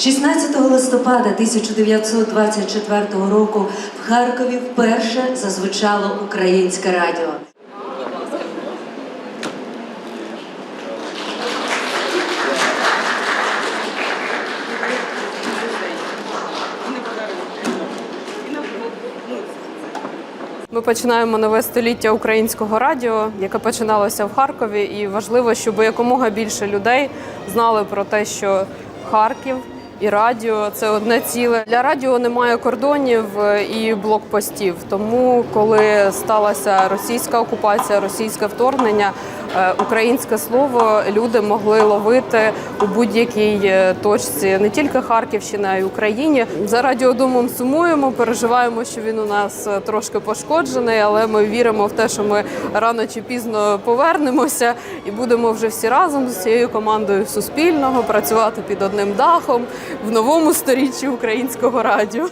16 листопада 1924 року в Харкові вперше зазвучало українське радіо. Ми починаємо нове століття українського радіо, яке починалося в Харкові, і важливо, щоб якомога більше людей знали про те, що Харків і радіо це одне ціле. Для радіо немає кордонів е, і блокпостів. Тому, коли сталася російська окупація, російське вторгнення, українське слово люди могли ловити у будь-якій е, точці не тільки Харківщини, а й Україні. За радіодомом сумуємо, переживаємо, що він у нас е, трошки пошкоджений, але ми віримо в те, що ми рано чи пізно повернемося і будемо вже всі разом з цією командою Суспільного працювати під одним дахом в новому сторіччі українського радіо.